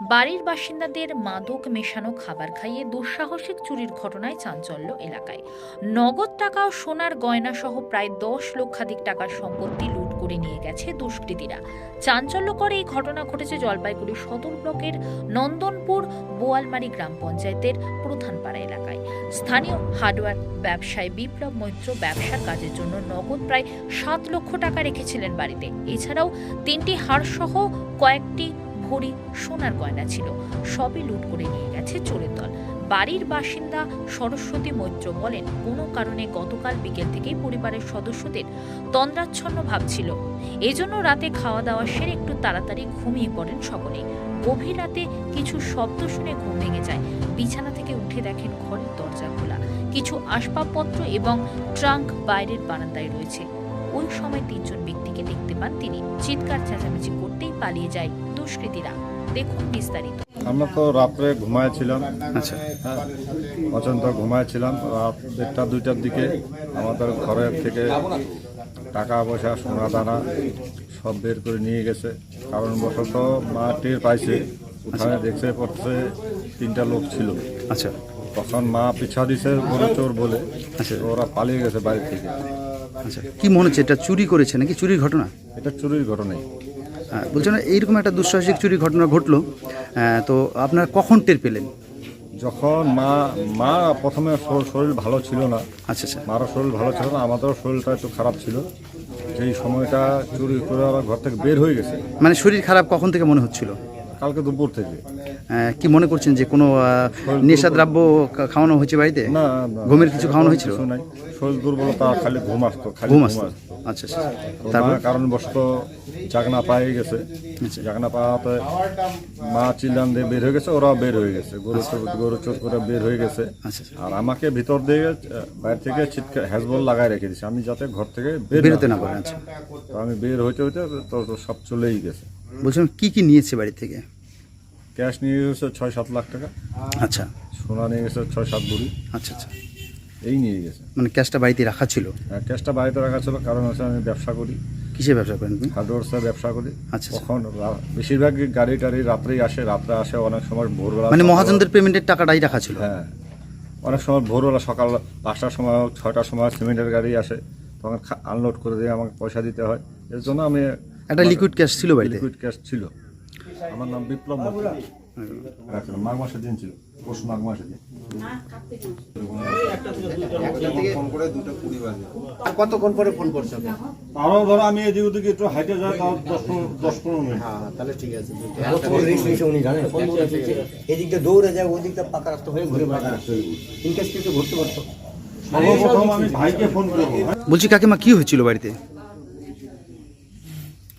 বাড়ির বাসিন্দাদের মাদক মেশানো খাবার খাইয়ে দুঃসাহসিক চুরির ঘটনায় চাঞ্চল্য এলাকায়। নগদ টাকা ও সোনার গয়না সহ প্রায় দশ লক্ষাধিক টাকার সম্পত্তি লুট করে নিয়ে গেছে দুষ্কৃতীরা। চাঞ্চল্যকর এই ঘটনা ঘটেছে জলপাইগুড়ি সদর ব্লকের নন্দনপুর বোয়ালমারি গ্রাম পঞ্চায়েতের প্রধানপাড়া এলাকায়। স্থানীয় হার্ডওয়্যার ব্যবসায়ী বিপ্লব মৈত্র ব্যবসার কাজের জন্য নগদ প্রায় সাত লক্ষ টাকা রেখেছিলেন বাড়িতে। এছাড়াও তিনটি হাড়সহ কয়েকটি ভরি সোনার গয়না ছিল। সবই লুট করে নিয়ে গেছে চোরের দল। বাড়ির বাসিন্দা সরস্বতী মৈত্র বলেন, কোনো কারণে গতকাল বিকেল থেকেই পরিবারের সদস্যদের তন্দ্রাচ্ছন্ন ভাবছিল এজন্য রাতে খাওয়া দাওয়া সেরে একটু তাড়াতাড়ি ঘুমিয়ে পড়েন সকলেই। গভীর রাতে কিছু শব্দ শুনে ঘুম ভেঙে যায়। বিছানা থেকে উঠে দেখেন ঘরের দরজা খোলা। কিছু আসবাবপত্র এবং ট্রাঙ্ক বাইরের বারান্দায় রয়েছে। ওই সময় তিনজন ব্যক্তিকে দেখতে পান। তিনি চিৎকার চেঁচামেচি করতেই পালিয়ে যায় দুষ্কৃতীরা। দেখুন বিস্তারিত। আমরা তো রাত্রে ঘুমাইছিলাম। আচ্ছা। হ্যাঁ অচন্ত ঘুমাইছিলাম। রাত দেড়টা দুইটার দিকে আমাদের ঘরের থেকে টাকা পয়সা সোনা দানা সব বের করে নিয়ে গেছে। কারণ বশত মা টের পাইছে উঠানে দেখছে পড়ছে তিনটা লোক ছিল। আচ্ছা। তখন মা পিছা দিছে বলে চোর বলে। আচ্ছা। ওরা পালিয়ে গেছে বাড়ি থেকে। আচ্ছা কি মনে হচ্ছে এটা চুরি করেছে নাকি চুরির ঘটনা? এটা চুরির ঘটনাই হ্যাঁ, বলছেন এইরকম একটা দুঃসাহসিক চুরির ঘটনা ঘটলো আহ, তো আপনারা কখন টের পেলেন? যখন মা মা প্রথমে শর- শরীর ভালো ছিল না। আচ্ছা আচ্ছা। মারও শরীর ভালো ছিল না আমাদেরও শরীরটা একটু খারাপ ছিল। যেই সময়টা চুরি করে ওরা ঘর থেকে বের হয়ে গেছে। মানে শরীর খারাপ কখন থেকে মনে হচ্ছিল? কালকে দুপুর থেকে। আহ, কি মনে করছেন যে কোনো আহ, নেশাদ্রব্য খা- খাওয়ানো হয়েছে বাড়িতে? না ঘুমের কিছু খাওয়ানো হয়েছিল? শরীর দুর্বলতা খালি ঘুম আসতো খালি ঘুম আসতো। আচ্ছা আচ্ছা তো তারপর? মা কারণবশত জাগনা পায়ে গেছে। আচ্ছা। জাগনা পাওয়াতে মা চিল্লান দিয়ে বের হয়ে গেছে ওরাও বের হয়ে গেছে। গরু গরু চোর করে বের হয়ে গেছে। আচ্ছা আচ্ছা। আর আমাকে ভিতর দিয়ে বাইরে থেকে চিৎকার হ্যাজবল লাগাই রেখে দিছে আমি যাতে ঘর থেকে বের হতে না পারেন আচ্ছা। তো আমি বের হইতে হইতে তো সব চলেই গেছে। বলছিলাম কি কি নিয়েছে বাড়ি থেকে? ক্যাশ নিয়ে গেছে ছয় সাত লাখ টাকা। আচ্ছা। সোনা নিয়ে গেছে ছয় সাত বুড়ি আচ্ছা আচ্ছা। এই নিয়ে গেছে। মানে ক্যাশটা বাড়িতে রাখা ছিল? আর ক্যাশটা বাড়িতে রাখা ছিল কারণ হচ্ছে আমি ব্যবসা করি। কিসের ব্যবসা করেন হার্ডওয়ার্সের ব্যবসা করি। আচ্ছা, আচ্ছা। কখন রা- বেশিরভাগ গাড়ি টাড়ি রাত্রেই আসে রাত্রে আসে অনেক সময় ভোরবেলা মানে মহাজনদের পেমেন্টের টাকাটাই রাখা ছিল? হ্যাঁ। অনেক সময় ভোরবেলা সকাল পাঁচটার সময় হোক, ছয়টার সময় সিমেন্টের গাড়ি আসে তখন আনলোড করে দিয়ে আমাকে পয়সা দিতে হয়। এর জন্য আমি একটা লিকুইড ক্যাশ ছিল বাড়িতে। লিকুইড ক্যাশ ছিল। আমার নাম বিপ্লব মাঘ মাসের দিন ছিল পরশু মাঘ মাসের দিন। কতক্ষণ পরে ফোন করছ? ধরো আমি এদিক ওদিক একটু হাইটে যাই তাও দশ পনেরো দশ পনেরো মিনিট। হ্যাঁ তাহলে ঠিক আছে। উনি জানেন এদিকটা দৌড়ে যায় ওদিকটা পাকা রাস্তা হয়ে ঘুরে পাকা রাস্তা হয়ে ইনকেস কিছু ঘুরতে পারতো। সর্বপ্রথম আমি ভাইকে ফোন করব। বলছি কাকিমা কি হয়েছিল বাড়িতে?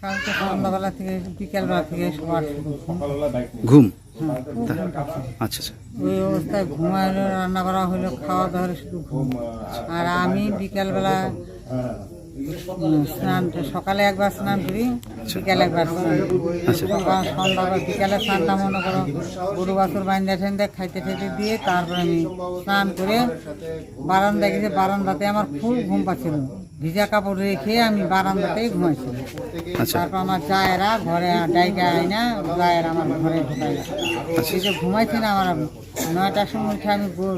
কালকে সন্ধ্যাবেলা থেকে বিকেলবেলা থেকে সবার ঘুম? আচ্ছা আচ্ছা। ওই অবস্থায় ঘুমাইলো রান্না করা হলো খাওয়া দাওয়া শুধু ঘুম। আর আমি বিকেলবেলা স্নান সকালে একবার স্নান করি বিকেলে একবার। সকাল বিকেলে স্নানটা মনে করো গরু বাছুর বাইন্দা ঠেন্দা খাইতে খাইতে দিয়ে তারপরে আমি স্নান করে বারান্দায় গেছে বারান্দাতে আমার খুব ঘুম পাচ্ছিল। ভিজা কাপড় রেখে আমি বারান্দাতেই ঘুমাইছিলাম আচ্ছা। তারপর আমার জায়েরা ঘরে ডাইকা আইনা জায়ের আমার ঘরে ঢুকাই সেই যে ঘুমাইছি না আমার নয়টার সময় উঠে আমি গরু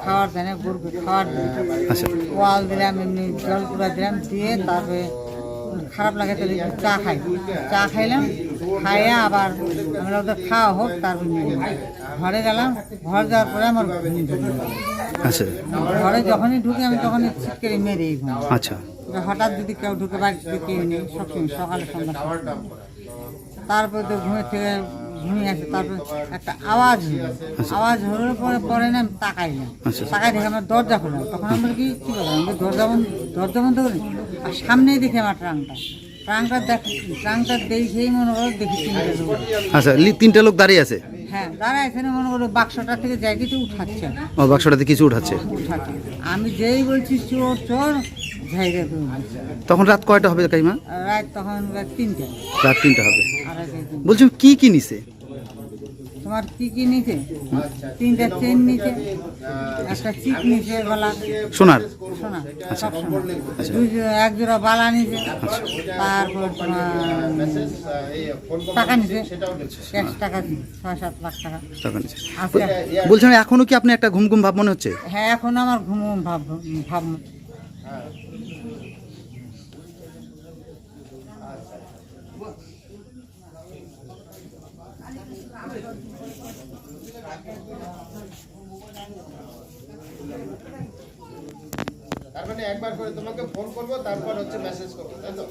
খাওয়ার দেয় না গরুকে খাওয়ার দিই আচ্ছা। ওয়াল দিলাম এমনি জল পুরা দিলাম দিয়ে তারপরে খারাপ লাগে তাহলে চা খাই। চা খাইলাম খাইয়ে আবার আমরা ওদের খাওয়া হোক তারপর নিয়ে ঘরে গেলাম ঘর যাওয়ার পরে আমার ঘুম আচ্ছা। ঘরে যখনই ঢুকে আমি তখনই ছিটকে মেরেই ঘুম আচ্ছা। হঠাৎ যদি কেউ ঢুকে বাড়িতে কেউ নেই সবসময় সকালে সন্ধ্যা তারপরে তো ঘুমের থেকে ঘুমিয়ে আসে তারপরে একটা আওয়াজ হলো। আওয়াজ হওয়ার পরে পরে না আমি তাকাইলাম। আচ্ছা। তাকাই দেখে আমার দরজা খোলা। তখন আমরা কি কি করলাম দরজা বন্ধ দরজা বন্ধ করি? আর সামনেই দেখি আমার ট্রাঙ্কটা। দেখ দেখেই মনে করো দেখি তিনটে লোক। আচ্ছা লি- তিনটা লোক দাঁড়িয়ে আছে? হ্যাঁ দাঁড়া এখানে মনে করো বাক্সটা থেকে যাই কিছু উঠাচ্ছে ও বাক্সটাতে কিছু উঠাচ্ছে? উঠাচ্ছে। আমি যেই বলছি চোর চোর ঝাইরে। তখন রাত কয়টা হবে কাইমা আর রাত তখন রাত তিনটা। রাত তিনটা হবে। আড়াইটে তিনটে। বলছি কি কি নিছে তোমার কি কি নিচে তিনটা চেন নিচে একটা চিপ নিচে গলা। সোনার? সোনা দুই এক জোড়া বালা নিচে তারপর তোমার টাকা নিচে ক্যাশ টাকা ছয় সাত লাখ টাকা। টাকা নিচে বলছেন এখনও কি আপনি একটা ঘুম ঘুম ভাব মনে হচ্ছে? হ্যাঁ এখন আমার ঘুম ঘুম ভাব ভাব মানে একবার করে তোমাকে ফোন করব তারপর হচ্ছে মেসেজ করব তাই তো?